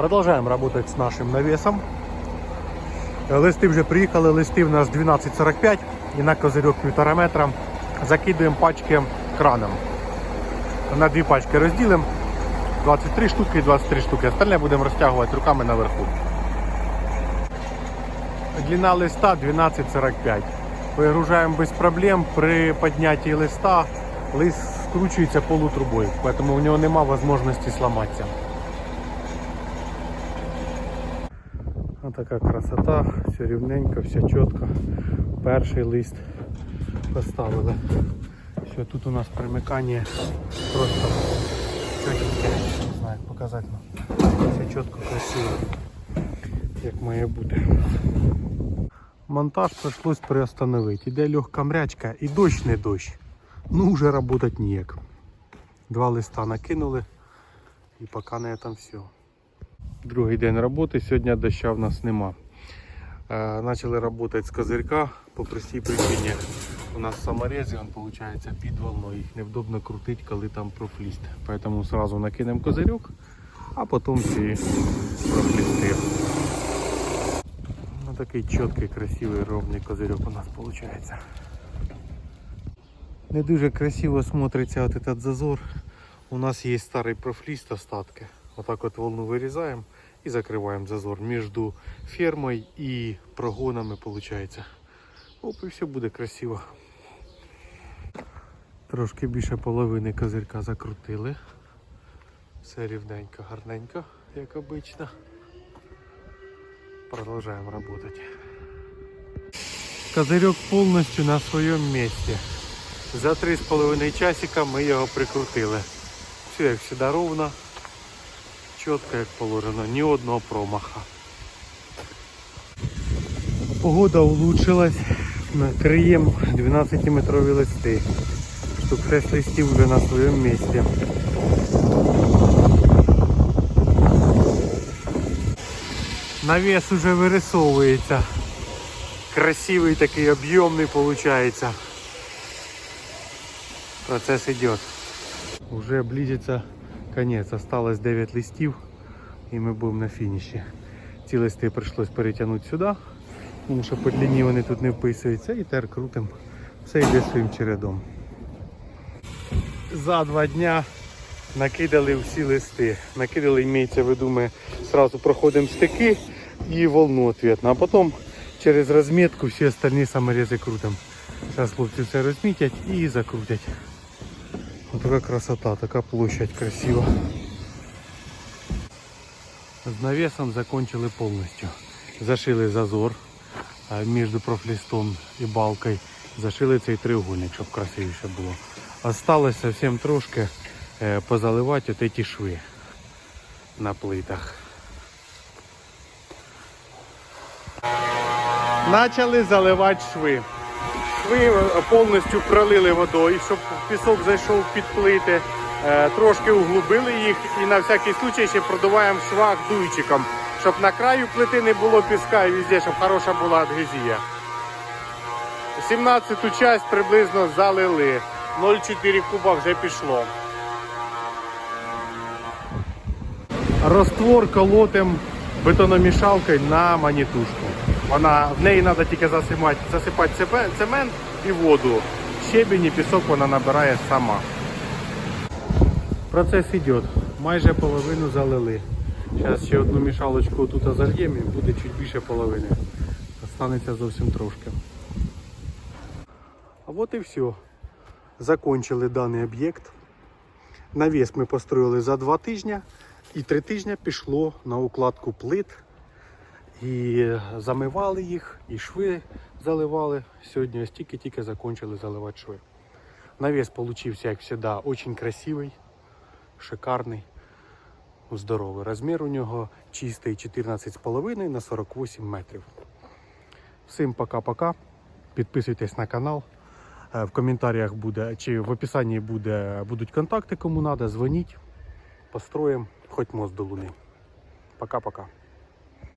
Продолжаем работать с нашим навесом. Листи вже приїхали, листи в нас 12,45 і на козирьок півтора метра. Закидуємо пачки краном. На дві пачки розділимо. 23 штуки і 23 штуки. Остальне будемо розтягувати руками наверху. Длина листа 12,45. Вигружаємо без проблем. При піднятті листа лист скручується полутрубою, тому в нього немає можливості зламатися. Ось така красота, все рівненько, все чітко. Перший лист поставили. Все, тут у нас примикання просто чотеньке, не знаю як показати. Все чітко, красиво, як має бути. Монтаж прийшлось приостановити. Іде легка мрячка і дощ не дощ. Ну вже працювати ніяк. Два листа накинули і поки на цьому все. Другий день роботи, сьогодні доща в нас нема. Е, Почали працювати з козирка по простій причині. У нас саморези, він виходить під волною. Їх невдобно крутити, коли там профліст. Тому одразу накинемо козирьок, а потім ці профлісти. Ну, такий чіткий, красивий, ровний козирьок у нас виходить. Не дуже красиво смотрится вот этот зазор. У нас есть старый профлист остатки. Вот так вот волну вырезаем и закрываем зазор между фермой и прогонами получается. Оп, і все буде красиво. Трошки більше половини козирка закрутили. Все рівненько, гарненько, як обично. Продолжаем работать. Козырек полностью на своем месте. За 3,5 часика ми його прикрутили. Все як завжди ровно, чітко як положено, ні одного промаха. Погода улучшилась. Криємо 12-метрові листи. Штук 6 листів вже на своєму місці. Навес уже вирисовується. Красивий такий об'ємний виходить. Процесс идет. Уже близится конец. Осталось 9 листів і ми будемо на фініші. Ці листи прийшлось перетягнути сюди, тому що по длині вони тут не вписуються. І тепер крутимо. Все йде своїм чередом. За два дня накидали всі листи. Накидали, імеється в виду, ми одразу проходимо стики і волну ответно. А потім через розмітку всі остальні саморези крутимо. Зараз хлопці все розмітять і закрутять. Такая красота, такая площадь красива. С навесом закончили полностью. Зашили зазор между профлистом и балкой. Зашили цей треугольник, щоб красивіше було. Осталось совсем трошки е, позаливати от эти шви на плитах. Начали заливати шви. Шви повністю пролили водою, щоб пісок зайшов під плити. Е, Трошки углубили їх і на всякий случай ще продуваємо швах дуйчиком, щоб на краю плити не було піска і везде, щоб хороша була адгезія. 17-ту часть приблизно залили. 0,4 куба вже пішло. Роствор колотим бетономішалкою на манітушку. Вона, в неї треба тільки засипати, засипати цемент і воду. Щебінь і пісок вона набирає сама. Процес йде. Майже половину залили. Зараз ще одну мішалочку тут зальємо і буде чуть більше половини. Останеться зовсім трошки. А от і все. Закончили даний об'єкт. Навіс ми построїли за два тижні. І три тижні пішло на укладку плит. І замивали їх, і шви заливали. Сьогодні ось тільки-тільки закончили заливати шви. Навес получився, як завжди, очень красивий, шикарний, здоровий. Розмір у нього чистий 14,5 на 48 метрів. Всім пока-пока. Підписуйтесь на канал. Е, В коментарях буде, чи в описанні буде, будуть контакти, кому треба, дзвоніть. Построїмо хоч мост до луни. Пока-пока.